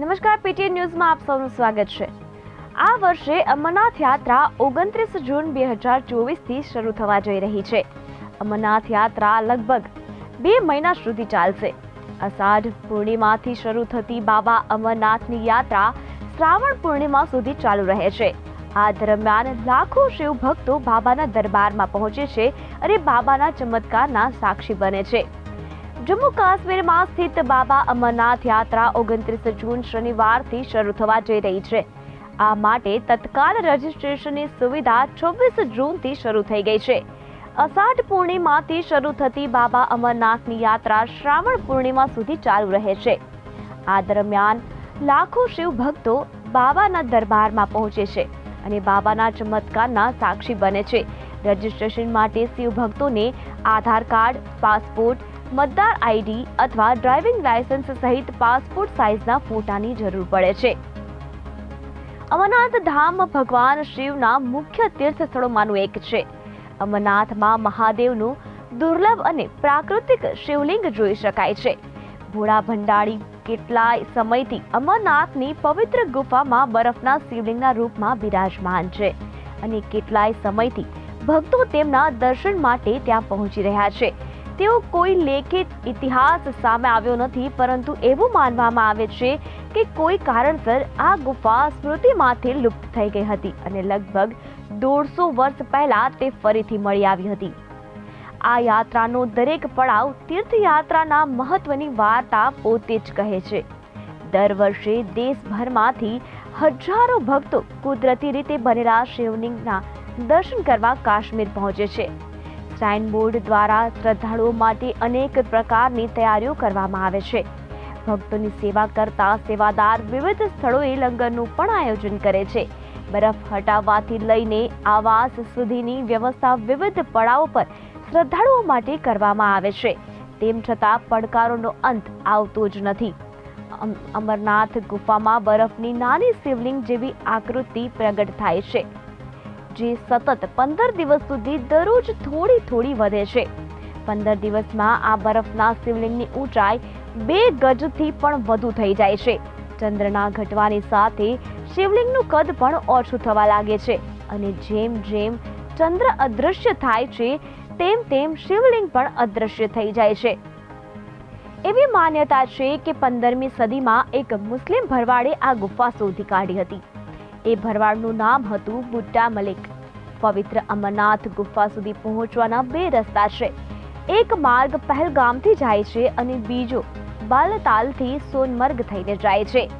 નમસ્કાર પીટીએન ન્યૂઝમાં આપ સૌનું સ્વાગત છે. આ વર્ષે અમરનાથ યાત્રા ઓગણત્રીસ જૂન બે હજાર ચોવીસથી શરૂ થવા જઈ રહી છે. અમરનાથ યાત્રા લગભગ બે મહિના સુધી ચાલશે. અષાઢ પૂર્ણિમાથી શરૂ થતી બાબા અમરનાથની યાત્રા શ્રાવણ પૂર્ણિમા સુધી ચાલુ રહે છે. આ દરમિયાન લાખો શિવ ભક્તો બાબાના દરબારમાં પહોંચે છે અને બાબાના ચમત્કારના સાક્ષી બને છે. જમ્મુ કાશ્મીરમાં સ્થિત બાબા અમરનાથ યાત્રા ઓગણત્રીસ જૂન શનિવારથી શરૂ થવા જઈ રહી છે. આ માટે તત્કાલ રજિસ્ટ્રેશનની સુવિધા છવ્વીસ જૂનથી શરૂ થઈ ગઈ છે. અષાઢ પૂર્ણિમાથી શરૂ થતી બાબા અમરનાથની યાત્રા શ્રાવણ પૂર્ણિમા સુધી ચાલુ રહે છે. આ દરમિયાન લાખો શિવ ભક્તો બાબાના દરબારમાં પહોંચે છે અને બાબાના ચમત્કારના સાક્ષી બને છે. રજિસ્ટ્રેશન માટે શિવ ભક્તોને આધાર કાર્ડ, પાસપોર્ટ મતદાર આઈડી અથવા ડ્રાઇવિંગ લાયસન્સ સહિત પાસપોર્ટ સાઇઝના ફોટાની જરૂર પડે છે. અમરનાથ ધામ ભગવાન શિવના મુખ્ય તીર્થ સ્થળોમાંનું એક છે. અમરનાથમાં મહાદેવનું દુર્લભ અને પ્રાકૃતિક શિવલિંગ જોઈ શકાય છે. ભોળા ભંડાળી કેટલાય સમયથી અમરનાથની પવિત્ર ગુફામાં બરફના શિવલિંગના રૂપમાં બિરાજમાન છે અને કેટલાય સમયથી ભક્તો તેમના દર્શન માટે ત્યાં પહોંચી રહ્યા છે. તેઓ કોઈ લેખિત ઇતિહાસ સામે આવ્યો નથી, પરંતુ એવું માનવામાં આવે છે કે કોઈ કારણસર આ ગુફા સ્મૃતિમાંથી લુપ્ત થઈ ગઈ હતી અને લગભગ દોઢસો વર્ષ પહેલા તે ફરીથી મળી આવી હતી. આ યાત્રાનો દરેક પડાવ તીર્થયાત્રાના મહત્વની વાર્તા પોતે જ કહે છે. દર વર્ષે દેશભરમાંથી હજારો ભક્તો કુદરતી રીતે બનેલા શિવલિંગના દર્શન કરવા કાશ્મીર પહોંચે છે. શ્રાઇન બોર્ડ દ્વારા શ્રદ્ધાળુઓ માટે અનેક પ્રકારની તૈયારીઓ કરવામાં આવે છે. ભક્તોની સેવા કરતા સેવાદાર વિવિધ સ્થળોએ લંગરનું પણ આયોજન કરે છે. બરફ હટાવવાથી લઈને આવાસ સુધીની વ્યવસ્થા વિવિધ પડાવો પર શ્રદ્ધાળુઓ માટે કરવામાં આવે છે. તેમ છતાં પડકારોનો અંત આવતો જ નથી. અમ- અમરનાથ ગુફામાં બરફની નાની શિવલિંગ જેવી આકૃતિ પ્રગટ થાય છે. જે સતત પંદર દિવસ સુધી દરરોજ થોડી થોડી વધે છે. પંદર દિવસમાં આ બરફના શિવલિંગની ઊંચાઈ બે ગજથી પણ વધુ થઈ જાય છે. ચંદ્રના ઘટવાની સાથે શિવલિંગનું કદ પણ ઓછું થવા લાગે છે અને જેમ જેમ ચંદ્ર અદૃશ્ય થાય છે, તેમ તેમ શિવલિંગ પણ અદૃશ્ય થઈ જાય છે. એવી માન્યતા છે કે પંદરમી સદીમાં એક મુસ્લિમ ભરવાડે આ ગુફા શોધી કાઢી હતી. એ ભરવાડનું નામ હતું બુટ્ટા મલિક. પવિત્ર અમરનાથ ગુફા સુધી પહોંચવાના બે રસ્તા છે. એક માર્ગ પહેલગામથી જાય છે અને બીજો બાલતાલથી સોનમર્ગ થઈને જાય છે.